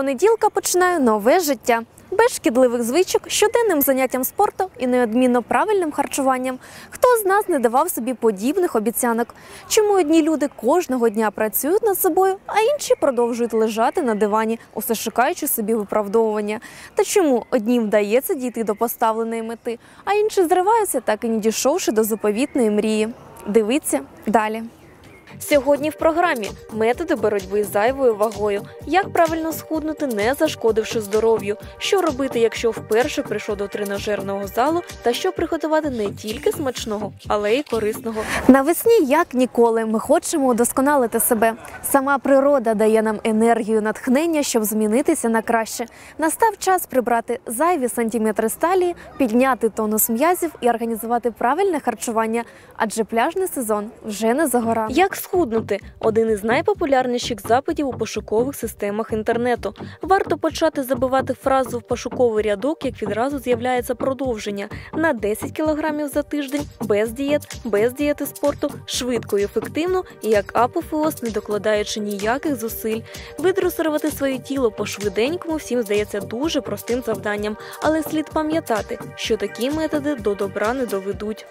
понеділка починаю нове життя. Без шкідливих звичок, щоденним заняттям спорту і неодмінно правильним харчуванням. Хто з нас не давав собі подібних обіцянок? Чому одні люди кожного дня працюють над собою, а інші продовжують лежати на дивані, усе шукаючи собі виправдовування? Та чому однім вдається дійти до поставленої мети, а інші зриваються, так і не дійшовши до заповітної мрії? Дивіться далі. Сьогодні в програмі методи боротьби з зайвою вагою, як правильно схуднути, не зашкодивши здоров'ю, що робити, якщо вперше прийшов до тренажерного залу, та що приготувати не тільки смачного, але й корисного. Навесні, як ніколи, ми хочемо удосконалити себе. Сама природа дає нам енергію, натхнення, щоб змінитися на краще. Настав час прибрати зайві сантиметри сталі, підняти тонус м'язів і організувати правильне харчування, адже пляжний сезон вже не за горами. Як схуднути один із найпопулярніших запитів у пошукових системах інтернету. Варто почати забивати фразу в пошуковий рядок, як відразу з'являється продовження на 10 кг за тиждень, без дієт, без дієти спорту, швидко і ефективно, і як апофеоз, не докладаючи ніяких зусиль. Видресирувати своє тіло по швиденькому всім здається дуже простим завданням, але слід пам'ятати, що такі методи до добра не доведуть.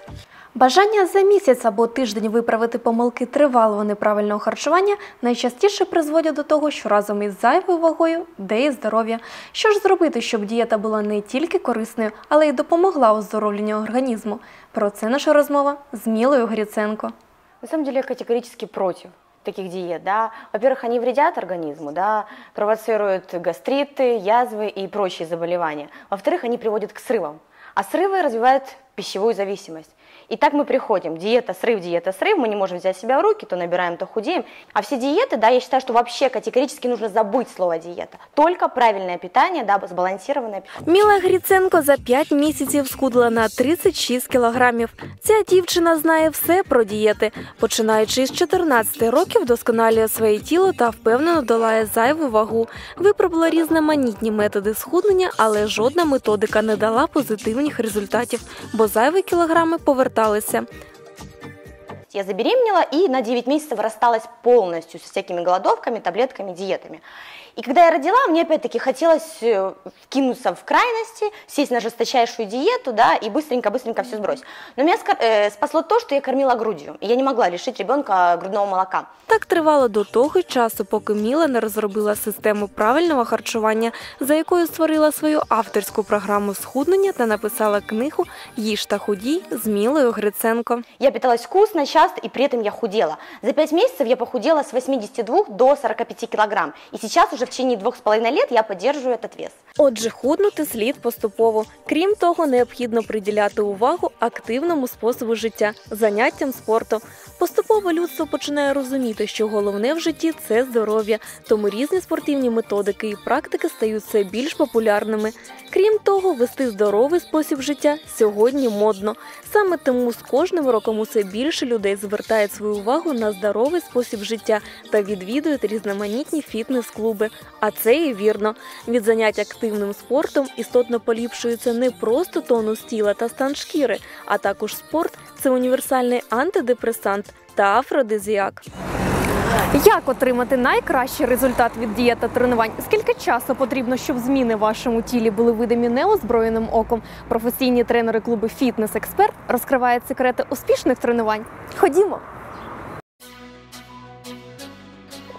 Бажання за місяць або тиждень виправити помилки тривалого неправильного харчування найчастіше призводять до того, що разом із зайвою вагою де і здоров'я. Що ж зробити, щоб дієта була не тільки корисною, але й допомогла оздоровленню організму? Про це наша розмова з Мілою Гріценко. На самом деле я категорически против таких диет, да. Во-первых, они вредят организму, да, провоцируют гастриты, язвы и прочие заболевания. Во-вторых, они приводят к срывам, а срывы развивают пищевую зависимость. И так мы приходим, диета, срыв, диета, срыв, мы не можем взять себя в руки, то набираем, то худеем. А все диеты, да, я считаю, что вообще категорически нужно забыть слово диета. Только правильное питание, да, сбалансированное питание. Міла Гріценко за 5 місяців схудла на 36 кілограмів. Ця дівчина знає все про дієти. Починаючи з 14 років, досконалює своє тіло та впевнено долає зайву вагу. Випробувала різноманітні методи схуднення, але жодна методика не дала позитивних результатів, бо зайві кілограми поверталися. Я забеременела и на 9 месяцев рассталась полностью со всякими голодовками, таблетками, диетами. И когда я родила, мне опять-таки хотелось э, вкинуться в крайности, сесть на жесточайшую диету, да, и быстренько-быстренько все сбросить. Но меня ска- э, спасло то, что я кормила грудью, и я не могла лишить ребенка грудного молока. Так тривало до того часу, поки Міла не розробила систему правильного харчування, за якою створила свою авторську програму схуднення та написала книгу Їж та худій з Мілою Гриценко. Я питалась вкусно, часто, и при этом я худела. За 5 месяцев я похудела с 82 до 45 килограмм. И сейчас уже в с половиной лет я поддерживаю этот вес. Отже, худнути слід поступово. Крім того, необхідно приділяти увагу активному способу життя, заняттям спорту. Поступово людство починає розуміти, що головне в житті це здоров'я, тому різні спортивні методики і практики стають все більш популярними. Крім того, вести здоровий спосіб життя сьогодні модно. Саме тому з кожним роком усе більше людей звертають свою увагу на здоровий спосіб життя та відвідують різноманітні фітнес-клуби. А це і вірно. Від занять активним спортом істотно поліпшується не просто тонус тіла та стан шкіри, а також спорт це універсальний антидепресант та афродизіак. Як отримати найкращий результат від дієт та тренувань? Скільки часу потрібно, щоб зміни в вашому тілі були видимі неозброєним оком? Професійні тренери клубу Фітнес Експерт розкривають секрети успішних тренувань. Ходімо!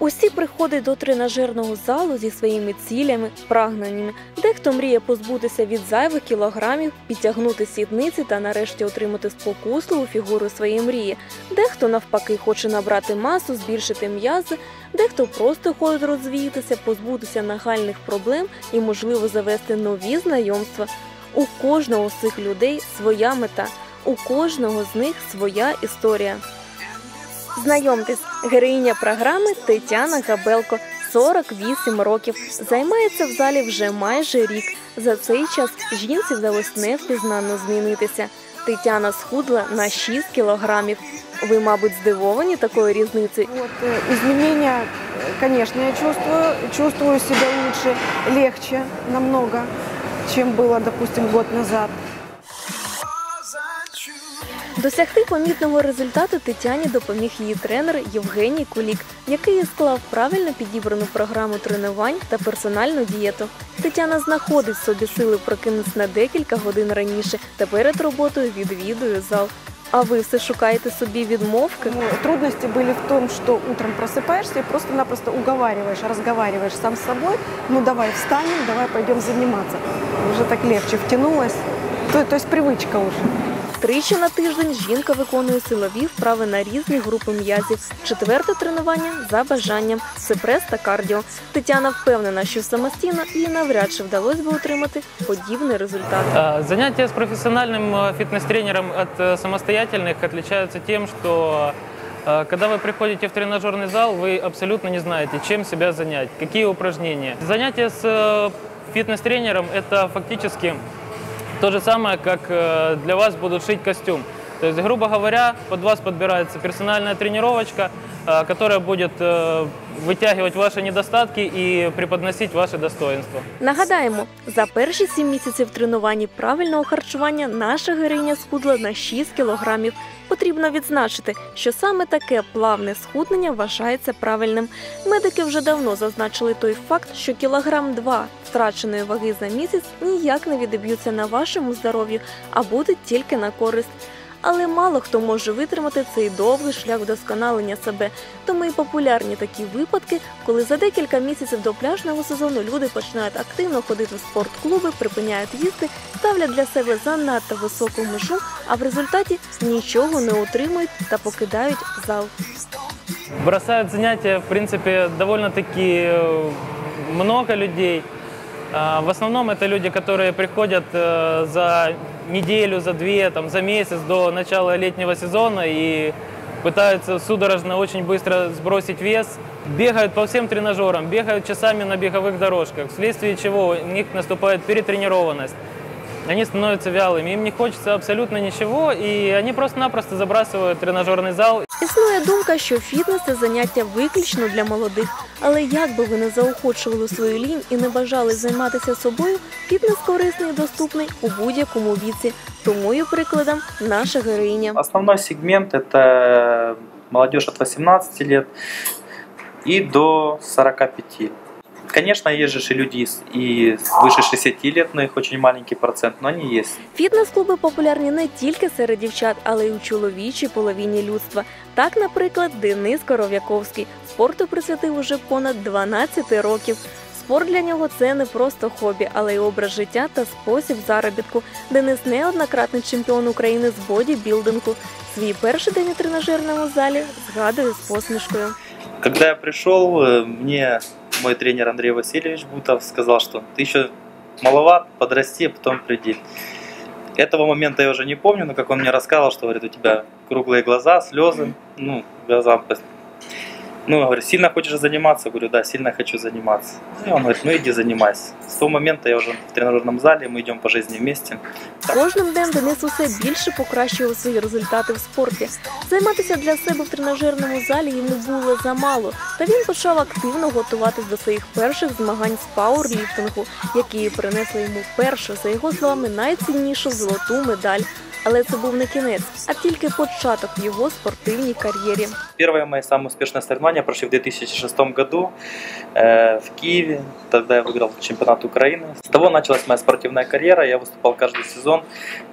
Усі приходять до тренажерного залу зі своїми цілями, прагненнями. Дехто мріє позбутися від зайвих кілограмів, підтягнути сідниці та нарешті отримати спокусливу фігуру своєї мрії. Дехто навпаки хоче набрати масу, збільшити м'язи, дехто просто ходить розвіятися, позбутися нагальних проблем і, можливо, завести нові знайомства. У кожного з цих людей своя мета, у кожного з них своя історія. Знайомтесь, героїня програми Тетяна Габелко, 48 років. Займається в залі вже майже рік. За цей час жінці вдалося невпізнанно змінитися. Тетяна схудла на 6 кілограмів. Ви, мабуть, здивовані такою різницею? Вот, э, изменения, э, конечно, я чувствую. Чувствую себя лучше, легче намного, чем было, допустим, год назад. Досягти помітного результату Тетяні допоміг її тренер Євгеній Кулік, який склав правильно підібрану програму тренувань та персональну дієту. Тетяна знаходить в собі сили прокинутися на декілька годин раніше та перед роботою відвідує зал. А ви все шукаєте собі відмовки? Ну, Трудности были в том, что утром просыпаешься и просто-напросто уговариваешь, разговариваешь сам с собой. Ну давай встанем, давай пойдем заниматься. Уже так легче втянулась. То, то есть привычка уже. Тричі на тиждень жінка виконує силові вправи на різні групи м'язів. Четверте тренування за бажанням це прес та кардіо. Тетяна впевнена, що самостійно їй навряд чи вдалося би отримати подібний результат. А, Занятия с профессиональным э, фитнес-тренером от э, самостоятельных отличаются тем, что э, когда вы приходите в тренажерный зал, вы абсолютно не знаете, чем себя занять, какие упражнения. Занятия с э, фитнес-тренером – это фактически то же самое, как э, для вас будут шить костюм. То есть, грубо говоря, под вас подбирается персональная тренировочка, э, которая будет э, вытягивать ваши недостатки и преподносить ваши достоинства. Нагадаємо, за перші сім місяців тренувань і правильного харчування наша героїня схудла на 6 кілограмів. Потрібно відзначити, що саме таке плавне схуднення вважається правильним. Медики вже давно зазначили той факт, що кілограм 2 втраченої ваги за місяць ніяк не відіб'ються на вашому здоров'ю, а будуть тільки на користь. Але мало хто може витримати цей довгий шлях вдосконалення себе. Тому і популярні такі випадки, коли за декілька місяців до пляжного сезону люди починають активно ходити в спортклуби, припиняють їсти, ставлять для себе занадто високу межу, а в результаті нічого не отримують та покидають зал. Бросают занятия, в принципе, довольно-таки э, много людей. А, В основном это люди, которые приходят э, за неделю, за две, там, за месяц до начала летнего сезона и пытаются судорожно очень быстро сбросить вес. Бегают по всем тренажерам, бегают часами на беговых дорожках, вследствие чего у них наступает перетренированность. Они становятся вялыми, им не хочется абсолютно ничего, и они просто-напросто забрасывают тренажерный зал Існує думка, що фітнес це заняття виключно для молодих. Але як би ви не заохочували свою лінь і не бажали займатися собою, фітнес корисний і доступний у будь-якому віці. Тому і прикладом наша героїня. Основний сегмент це молодежь від 18 років і до 45. Конечно, есть же люди и выше 60 лет, но их очень маленький процент, но они есть. Фітнес-клуби популярні не тільки серед дівчат, але й у чоловічій половині людства. Так, наприклад, Денис Коров'яковський спорту присвятив уже понад 12 років. Спорт для нього це не просто хобі, але й образ життя та спосіб заробітку. Денис неоднократний чемпіон України з бодібілдингу. Свій перший день у тренажерному залі згадує з посмішкою. Когда я пришел, э, мне мой тренер Андрей Васильевич Бутов сказал, что ты еще маловат, подрасти, а потом приди. Этого момента я уже не помню, но как он мне рассказал, что говорит, у тебя круглые глаза, слезы, ну, глаза ну, говорю, сильно хочешь заниматься? Говорю, да, сильно хочу заниматься. И он говорит, ну иди занимайся. С того момента я уже в тренажерном зале, мы идем по жизни вместе. Кожним днем Денис усе більше покращував свої результати в спорті. Займатися для себе в тренажерному залі йому було замало, та він почав активно готуватись до своїх перших змагань з пауерліфтингу, які принесли йому першу, за його словами, найціннішу золоту медаль Але це був не кінець, а тільки початок в його спортивній кар'єрі. Первые мои самые успешные соревнования прошли в 2006 году э, в Киеве. Тогда я выиграл чемпионат Украины. С того началась моя спортивная карьера. Я выступал каждый сезон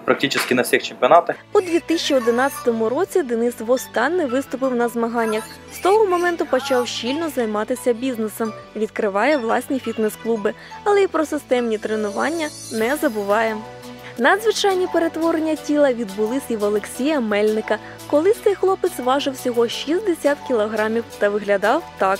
практически на всех чемпионатах. У 2011 році Денис востаннє виступив на змаганнях. З того моменту почав щільно займатися бізнесом, відкриває власні фітнес-клуби, але й про системні тренування не забуває. Надзвичайні перетворення тіла відбулись і в Олексія Мельника. Колись цей хлопець важив всього 60 кілограмів та виглядав так.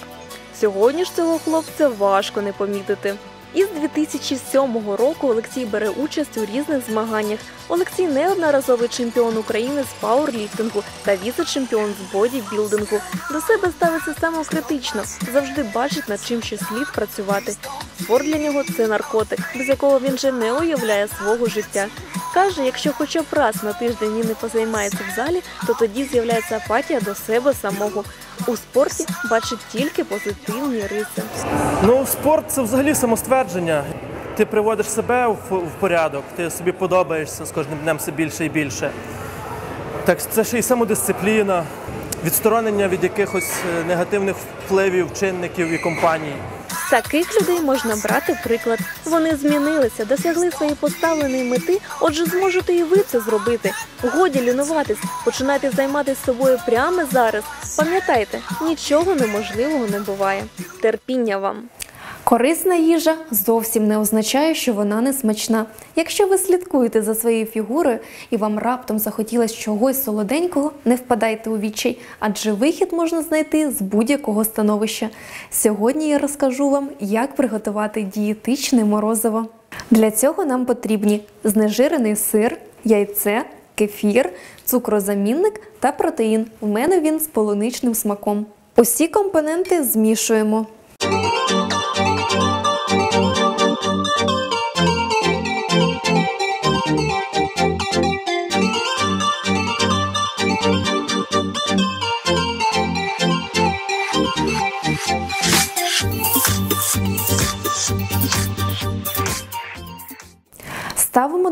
Сьогодні ж цього хлопця важко не помітити. Із 2007 року Олексій бере участь у різних змаганнях. Олексій неодноразовий чемпіон України з пауерліфтингу та віце-чемпіон з бодібілдингу. До себе ставиться самокритично, завжди бачить, над чим ще слід працювати. Спорт для нього це наркотик, без якого він же не уявляє свого життя. Каже, якщо хоча б раз на тиждень він не позаймається в залі, то тоді з'являється апатія до себе самого. У спорті бачить тільки позитивні риси. Ну, спорт це взагалі самоствердження. Ти приводиш себе в, в порядок, ти собі подобаєшся з кожним днем все більше і більше. Так, це ще й самодисципліна, відсторонення від якихось е, негативних впливів, чинників і компаній. Таких людей можна брати приклад. Вони змінилися, досягли своєї поставленої мети, отже, зможете і ви це зробити. Годі лінуватись, починайте займатися собою прямо зараз. Пам'ятайте, нічого неможливого не буває. Терпіння вам. Корисна їжа зовсім не означає, що вона не смачна. Якщо ви слідкуєте за своєю фігурою і вам раптом захотілося чогось солоденького, не впадайте у відчай, адже вихід можна знайти з будь-якого становища. Сьогодні я розкажу вам, як приготувати дієтичне морозиво. Для цього нам потрібні знежирений сир, яйце, кефір, цукрозамінник та протеїн. У мене він з полуничним смаком. Усі компоненти змішуємо.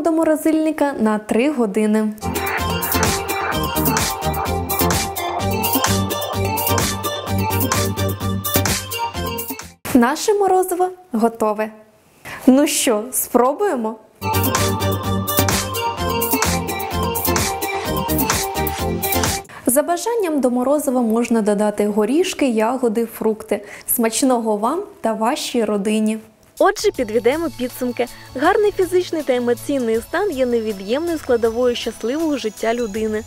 До морозильника на 3 години. Наше морозиво готове. Ну що, спробуємо? За бажанням до морозива можна додати горішки, ягоди, фрукти. Смачного вам та вашій родині. Отже, підведемо підсумки. Гарний фізичний та емоційний стан є невід'ємною складовою щасливого життя людини.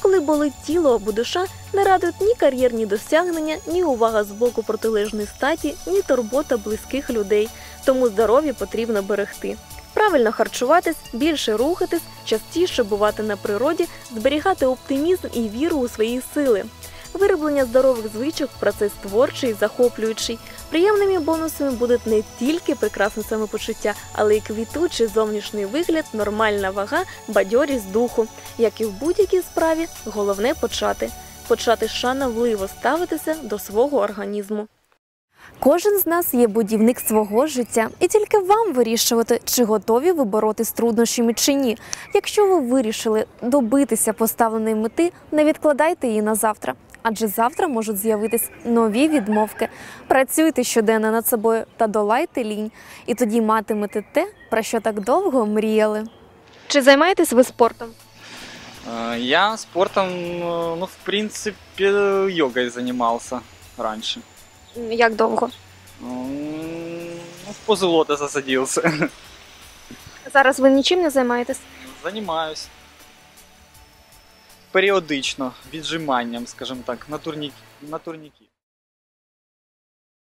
Коли болить тіло або душа, не радують ні кар'єрні досягнення, ні увага з боку протилежної статі, ні турбота близьких людей. Тому здоров'я потрібно берегти. Правильно харчуватись, більше рухатись, частіше бувати на природі, зберігати оптимізм і віру у свої сили. Вироблення здорових звичок процес творчий захоплюючий. Приємними бонусами будуть не тільки прекрасне самопочуття, але й квітучий зовнішній вигляд, нормальна вага, бадьорість духу. Як і в будь-якій справі, головне почати. Почати шановливо ставитися до свого організму. Кожен з нас є будівник свого життя, і тільки вам вирішувати, чи готові ви боротися з труднощами чи ні. Якщо ви вирішили добитися поставленої мети, не відкладайте її на завтра. Адже завтра можуть з'явитись нові відмовки. Працюйте щоденно над собою та долайте лінь, і тоді матимете те, про що так довго мріяли. Чи займаєтесь ви спортом? Э, Я спортом, э, ну, в принципе, йогой занимался раньше. Як довго? Ну, в позу лотоса садился. Зараз ви нічим не займаєтесь? Занимаюсь. Періодично, віджиманням, скажімо так, на турніки.